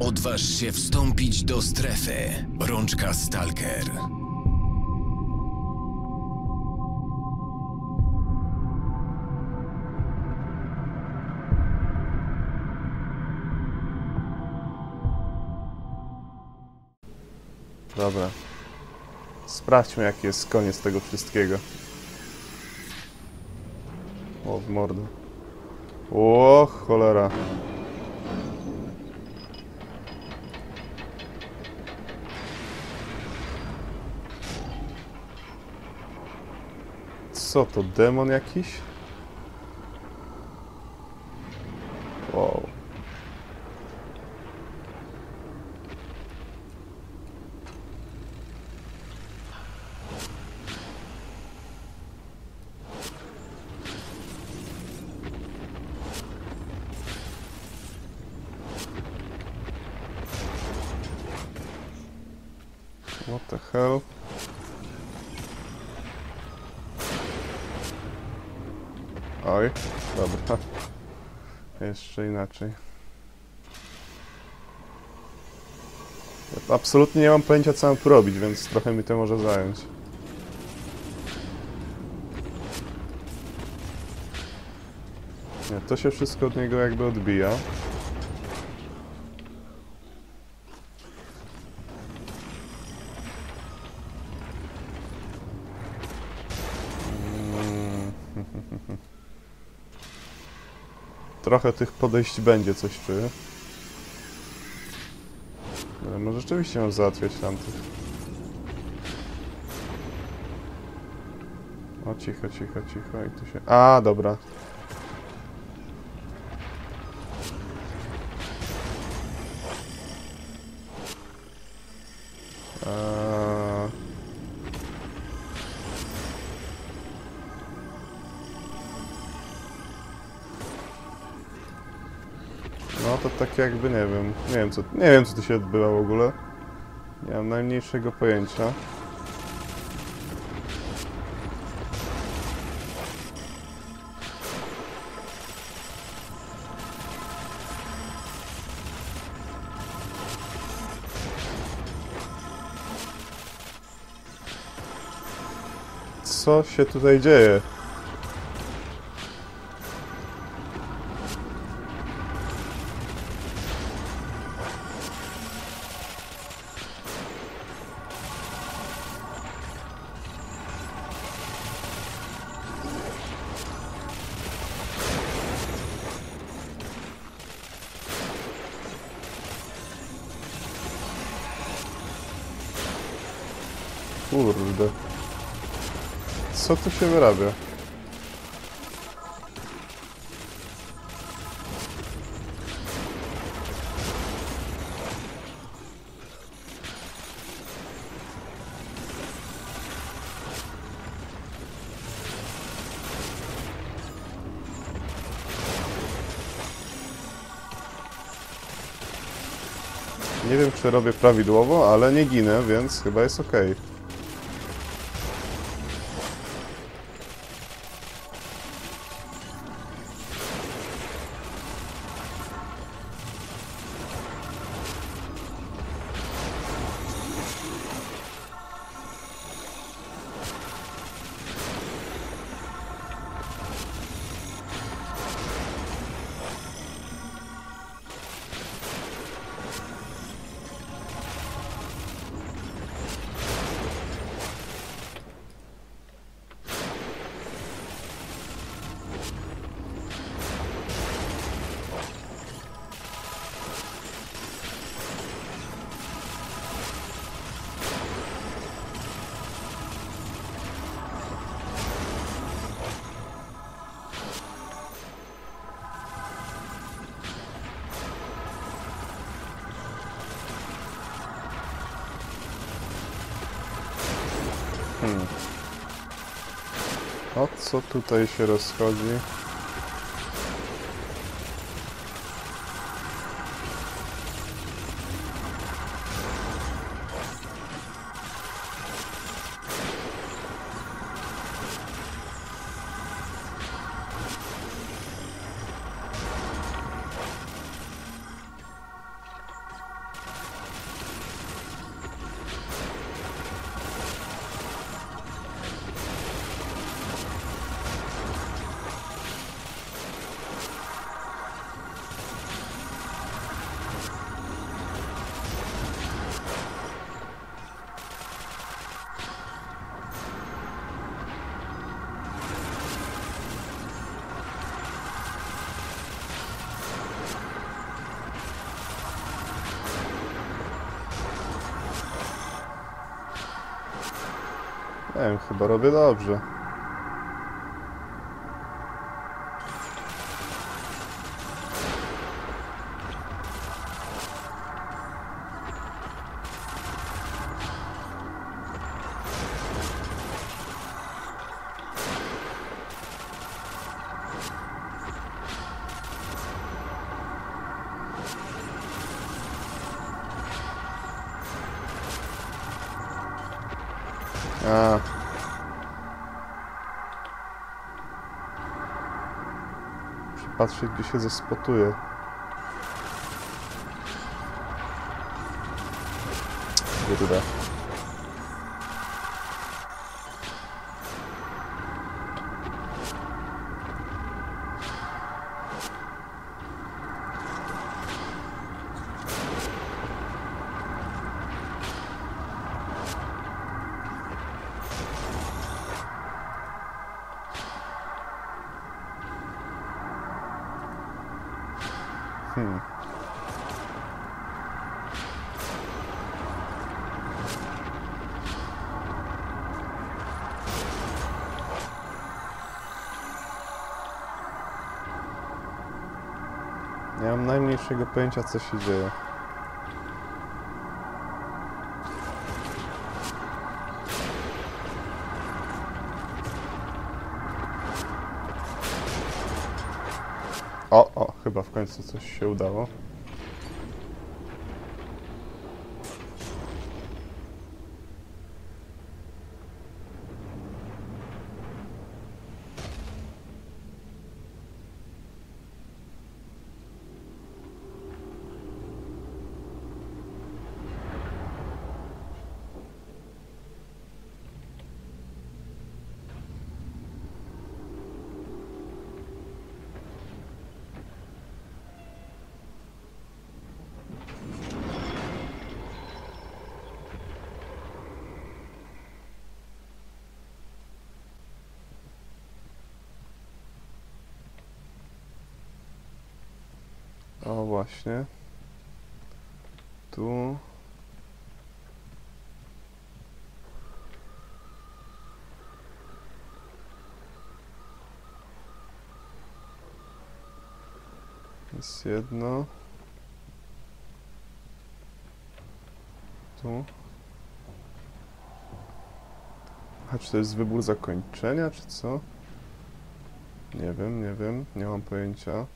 Odważ się wstąpić do strefy. Rączka Stalker. Dobra. Sprawdźmy, jaki jest koniec tego wszystkiego. O, w mordę. O, cholera. Co to, demon jakiś? Wow. What the hell? Oj, dobra. Jeszcze inaczej. Absolutnie nie mam pojęcia co mam tu robić, więc trochę mi to może zająć. Nie, to się wszystko od niego jakby odbija. Mm. Trochę tych podejść będzie, coś czuję. Ale może rzeczywiście mam załatwiać tamtych. O, cicho, cicho, cicho i tu się... A, dobra. Jakby nie wiem. Nie wiem co, nie wiem co tu się odbywa w ogóle. Nie mam najmniejszego pojęcia. Co się tutaj dzieje? Co tu się wyrabia? Nie wiem, czy robię prawidłowo, ale nie ginę, więc chyba jest ok. Co tutaj się rozchodzi? Nie wiem, chyba robię dobrze. Patrzeć, gdzie się zespotuje. Najmniejszego pojęcia, co się dzieje. O, o, chyba w końcu coś się udało. O, właśnie. Tu. Jest jedno. Tu. A czy to jest wybór zakończenia, czy co? Nie wiem, nie wiem, nie mam pojęcia.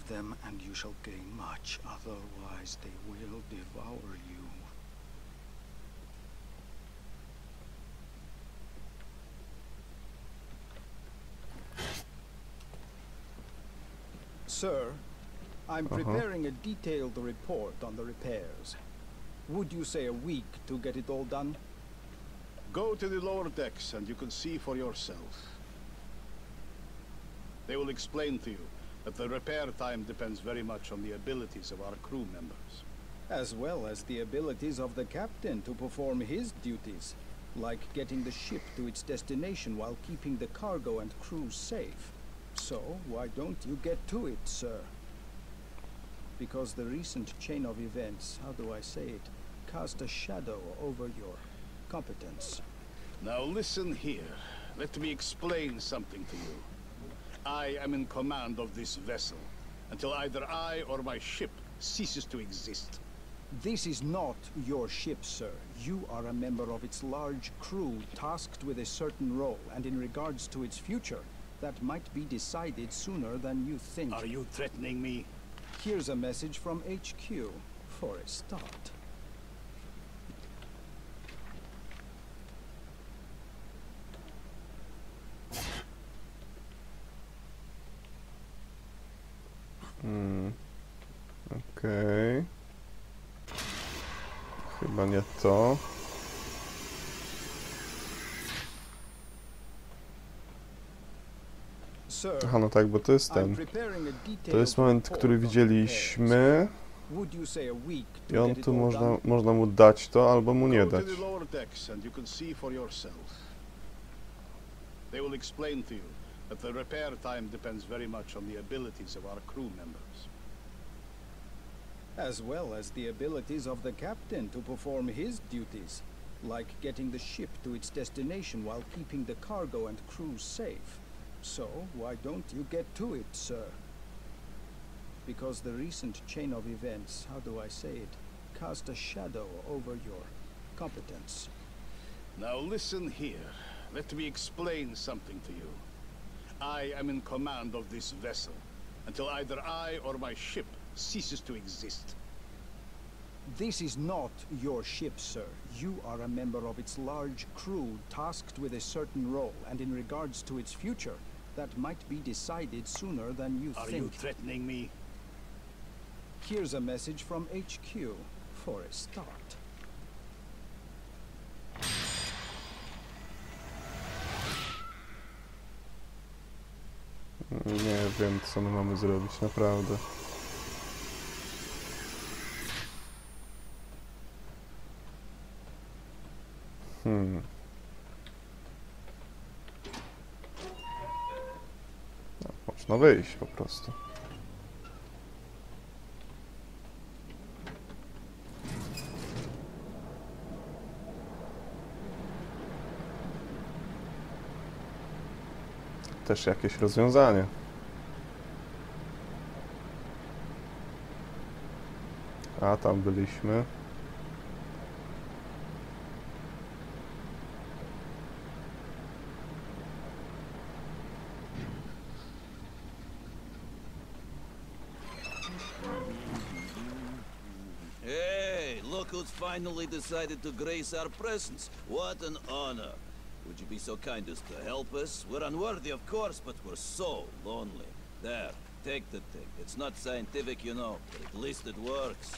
Deceive them, and you shall gain much. Otherwise, they will devour you. Sir, I'm Uh-huh. preparing a detailed report on the repairs. Would you say a week to get it all done? Go to the lower decks and you can see for yourself. They will explain to you that the repair time depends very much on the abilities of our crew members. as well as the abilities of the captain to perform his duties, like getting the ship to its destination while keeping the cargo and crew safe. So, why don't you get to it, sir? Because the recent chain of events, how do I say it, cast a shadow over your competence. Now listen here. Let me explain something to you. I am in command of this vessel until either I or my ship ceases to exist. This is not your ship, sir. You are a member of its large crew tasked with a certain role, and in regards to its future, that might be decided sooner than you think. Are you threatening me? Here's a message from HQ, for a start. Chyba nie to. Aha, no tak, bo to jest ten. To jest moment, który widzieliśmy i on tu można, można mu dać to, albo mu nie dać. They will explain to you that the repair time depends very much on the abilities of our crew members. As well as the abilities of the captain to perform his duties, like getting the ship to its destination while keeping the cargo and crew safe. So, why don't you get to it, sir? Because the recent chain of events, how do I say it, cast a shadow over your competence. Now listen here. Let me explain something to you. I am in command of this vessel until either I or my ship ceases to exist. This is not your ship, sir. You are a member of its large crew tasked with a certain role, and in regards to its future, that might be decided sooner than you Are think. Are you threatening me? Here's a message from HQ, for a start. Nie wiem, co my mamy zrobić, naprawdę. Hmm. No, można wyjść po prostu. Też jakieś rozwiązanie. A tam byliśmy. Finally decided to grace our presence. What an honor. Would you be so kind as to help us? We're unworthy, of course, but we're so lonely. There, take the thing. It's not scientific, you know, but at least it works.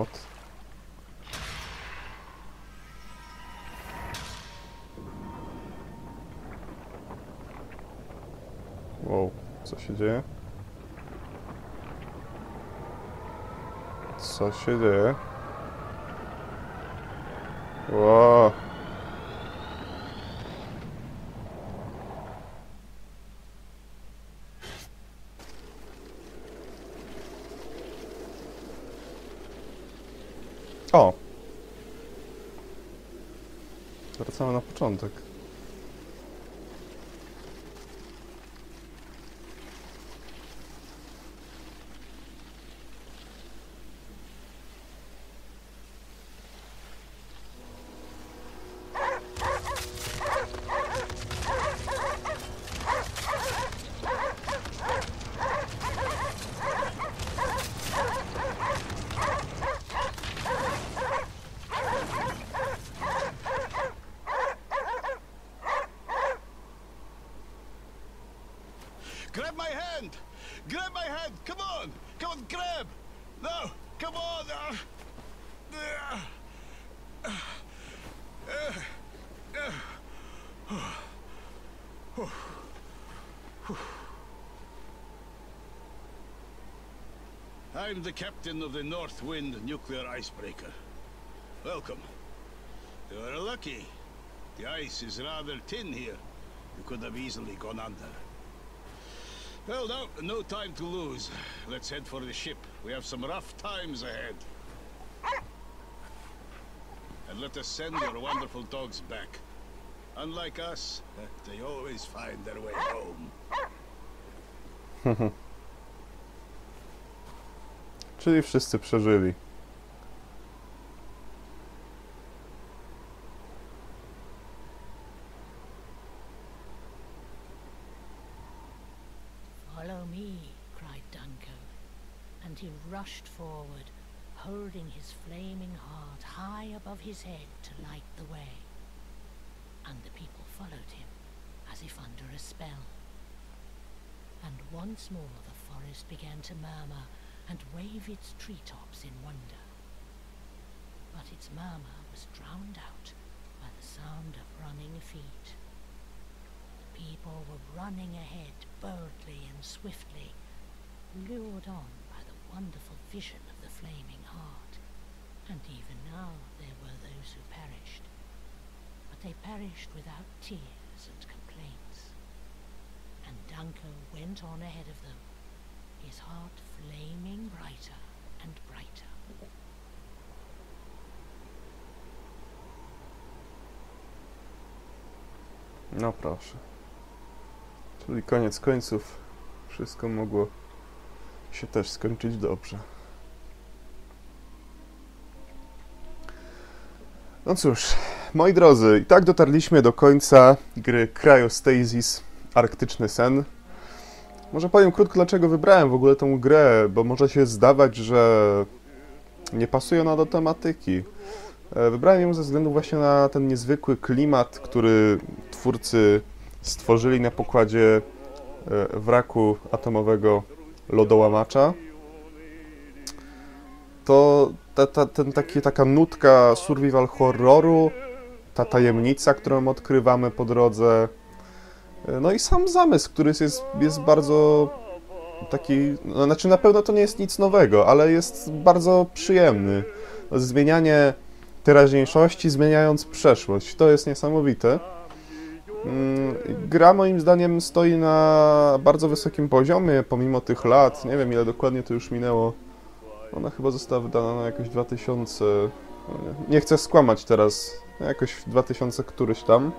Młot. Wow, co się dzieje? Co się dzieje? Wow. O! Wracamy na początek. I'm the captain of the North Wind nuclear icebreaker. Welcome. You are lucky. The ice is rather thin here. You could have easily gone under. Well, now, no time to lose. Let's head for the ship. We have some rough times ahead. And let us send your wonderful dogs back. Unlike us, they always find their way home. Czyli wszyscy przeżyli. Follow me, cried Dunco, and he rushed forward, holding his flaming heart high above his head to light the way. And the people followed him, as if under a spell. And once more the forest began to murmur and wave its treetops in wonder. But its murmur was drowned out by the sound of running feet. The people were running ahead boldly and swiftly, lured on by the wonderful vision of the flaming heart. And even now there were those who perished. But they perished without tears and complaints. And Dunco went on ahead of them, his heart flaming brighter and brighter. No proszę. Czyli koniec końców wszystko mogło się też skończyć dobrze. No cóż, moi drodzy, i tak dotarliśmy do końca gry Cryostasis Arktyczny Sen. Może powiem krótko, dlaczego wybrałem w ogóle tą grę, bo może się zdawać, że nie pasuje ona do tematyki. E, Wybrałem ją ze względu właśnie na ten niezwykły klimat, który twórcy stworzyli na pokładzie e, wraku atomowego lodołamacza. To ta, ta, ten taki, taka nutka survival horroru, ta tajemnica, którą odkrywamy po drodze. No i sam zamysł, który jest, jest bardzo taki, no, znaczy na pewno to nie jest nic nowego, ale jest bardzo przyjemny. Zmienianie teraźniejszości, zmieniając przeszłość. To jest niesamowite. Mm, Gra moim zdaniem stoi na bardzo wysokim poziomie, pomimo tych lat. Nie wiem ile dokładnie to już minęło. Ona chyba została wydana na jakoś 2000. no nie- chcę skłamać teraz. Jakoś w 2000 któryś tam.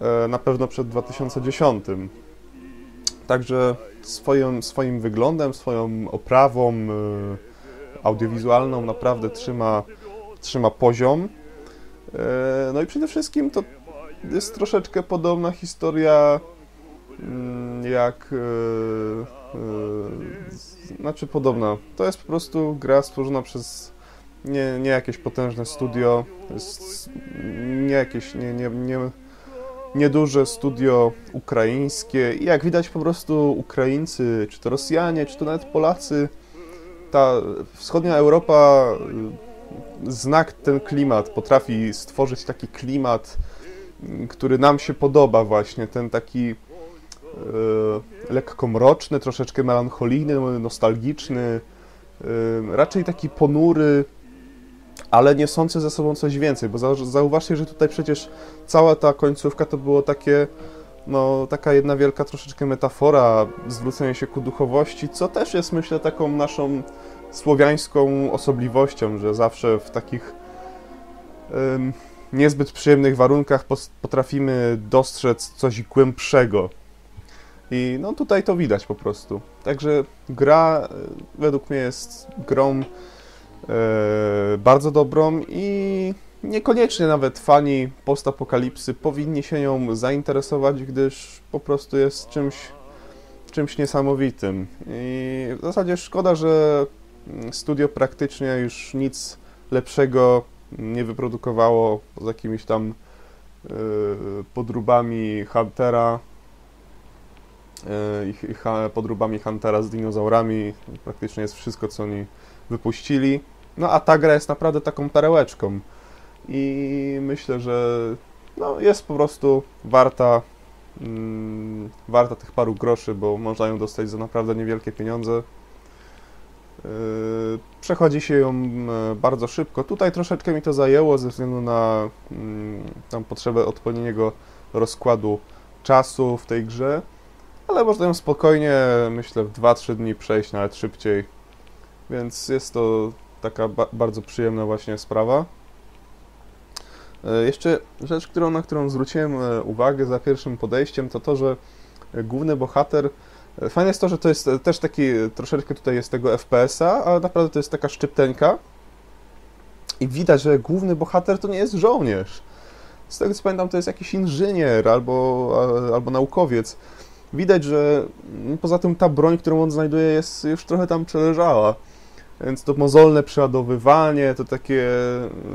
E, Na pewno przed 2010. Także swoim, swoim wyglądem, swoją oprawą e, audiowizualną naprawdę trzyma, trzyma poziom. E, No i przede wszystkim to jest troszeczkę podobna historia mm, jak. Znaczy podobna. To jest po prostu gra stworzona przez nie, nie jakieś potężne studio, nie jakieś nie, nie, nie, nieduże studio ukraińskie i jak widać po prostu Ukraińcy, czy to Rosjanie, czy to nawet Polacy, ta wschodnia Europa y, znak ten klimat, potrafi stworzyć taki klimat, y, który nam się podoba właśnie, ten taki y, lekko mroczny, troszeczkę melancholijny, nostalgiczny, y, raczej taki ponury, ale niosący ze sobą coś więcej, bo zau- zauważcie, że tutaj przecież cała ta końcówka to było takie, no taka jedna wielka troszeczkę metafora, zwrócenie się ku duchowości, co też jest myślę taką naszą słowiańską osobliwością, że zawsze w takich ym, niezbyt przyjemnych warunkach potrafimy dostrzec coś głębszego. I no tutaj to widać po prostu. Także gra y, według mnie jest grą e, bardzo dobrą i niekoniecznie nawet fani postapokalipsy powinni się nią zainteresować, gdyż po prostu jest czymś, czymś niesamowitym. I w zasadzie szkoda, że studio praktycznie już nic lepszego nie wyprodukowało z jakimiś tam e, podróbami Huntera e, ha- podróbami Huntera z dinozaurami. Praktycznie jest wszystko, co oni wypuścili. No a ta gra jest naprawdę taką perełeczką. I myślę, że no, jest po prostu warta, mm, warta tych paru groszy, bo można ją dostać za naprawdę niewielkie pieniądze. Yy, Przechodzi się ją e, bardzo szybko. Tutaj troszeczkę mi to zajęło ze względu na mm, tam potrzebę odpowiedniego rozkładu czasu w tej grze, ale można ją spokojnie, myślę, w 2-3 dni przejść, nawet szybciej. Więc jest to taka ba bardzo przyjemna właśnie sprawa. E, Jeszcze rzecz, którą, na którą zwróciłem e, uwagę za pierwszym podejściem, to to, że główny bohater. e, Fajne jest to, że to jest też taki, troszeczkę tutaj jest tego FPS-a, ale naprawdę to jest taka szczypteńka. I widać, że główny bohater to nie jest żołnierz. Z tego co pamiętam, to jest jakiś inżynier albo, albo naukowiec. Widać, że poza tym ta broń, którą on znajduje, jest już trochę tam przeleżała. Więc to mozolne przeładowywanie, to takie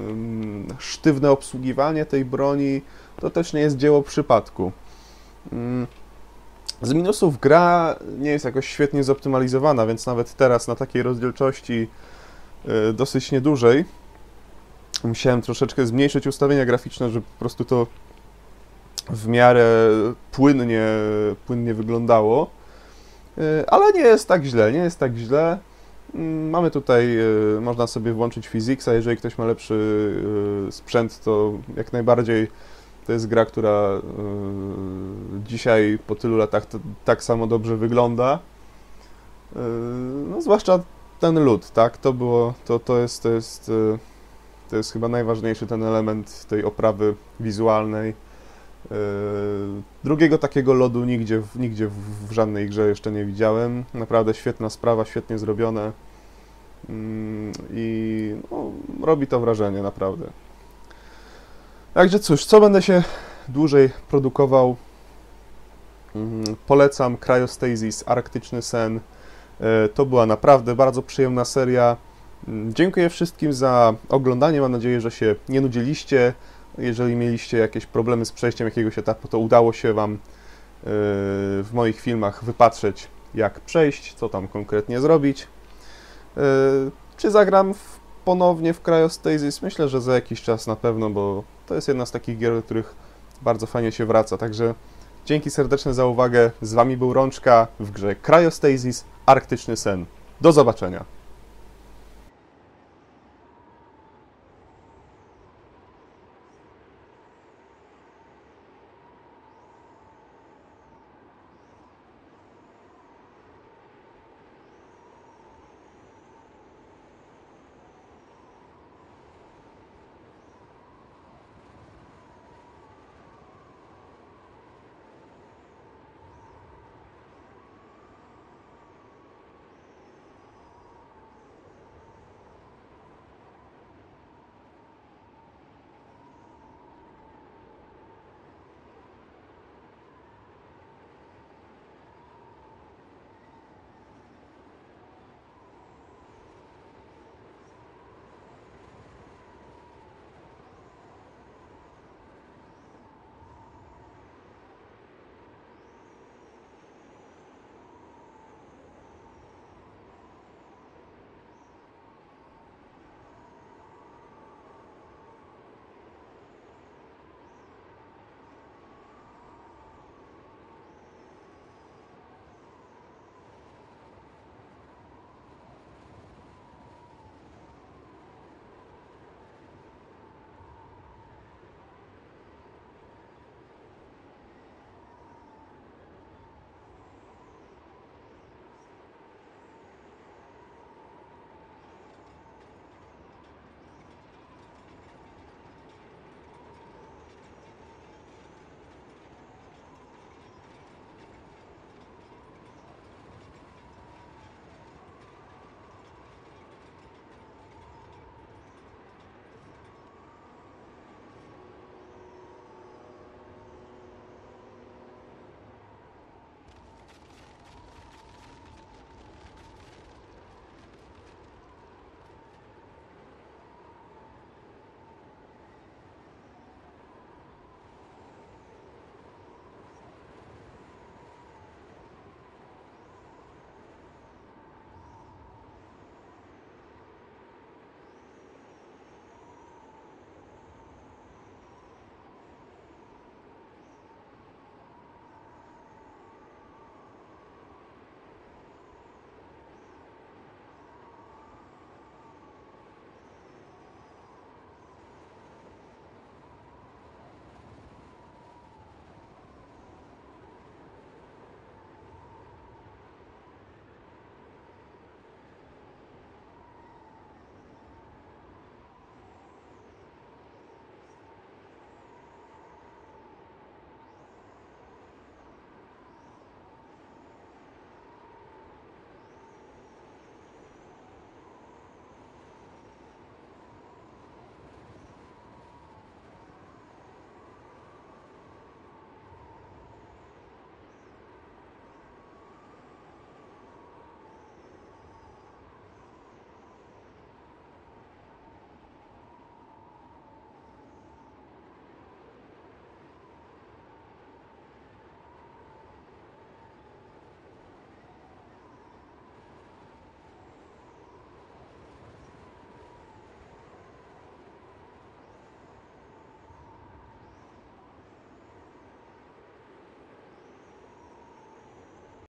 mm, sztywne obsługiwanie tej broni, to też nie jest dzieło przypadku. Mm, Z minusów gra nie jest jakoś świetnie zoptymalizowana, więc nawet teraz na takiej rozdzielczości y, dosyć niedużej musiałem troszeczkę zmniejszyć ustawienia graficzne, żeby po prostu to w miarę płynnie, płynnie wyglądało. Y, Ale nie jest tak źle, nie jest tak źle. Mm, Mamy tutaj, y, można sobie włączyć Physicsa, jeżeli ktoś ma lepszy y, sprzęt, to jak najbardziej to jest gra, która y, dzisiaj po tylu latach tak samo dobrze wygląda. No, zwłaszcza ten lód, tak? To było, to, to jest, to jest, to jest chyba najważniejszy ten element tej oprawy wizualnej. Drugiego takiego lodu nigdzie, nigdzie w żadnej grze jeszcze nie widziałem. Naprawdę świetna sprawa, świetnie zrobione. Mm, I no, robi to wrażenie, naprawdę. Także cóż, co będę się dłużej produkował? Mm, Polecam Cryostasis, Arktyczny Sen. E, To była naprawdę bardzo przyjemna seria. Mm, Dziękuję wszystkim za oglądanie. Mam nadzieję, że się nie nudziliście. Jeżeli mieliście jakieś problemy z przejściem jakiegoś etapu, to udało się Wam e, w moich filmach wypatrzeć, jak przejść, co tam konkretnie zrobić. E, Czy zagram w, ponownie w Cryostasis? Myślę, że za jakiś czas na pewno, bo to jest jedna z takich gier, do których bardzo fajnie się wraca. Także dzięki serdeczne za uwagę. Z Wami był Rączka w grze Cryostasis Arktyczny Sen. Do zobaczenia.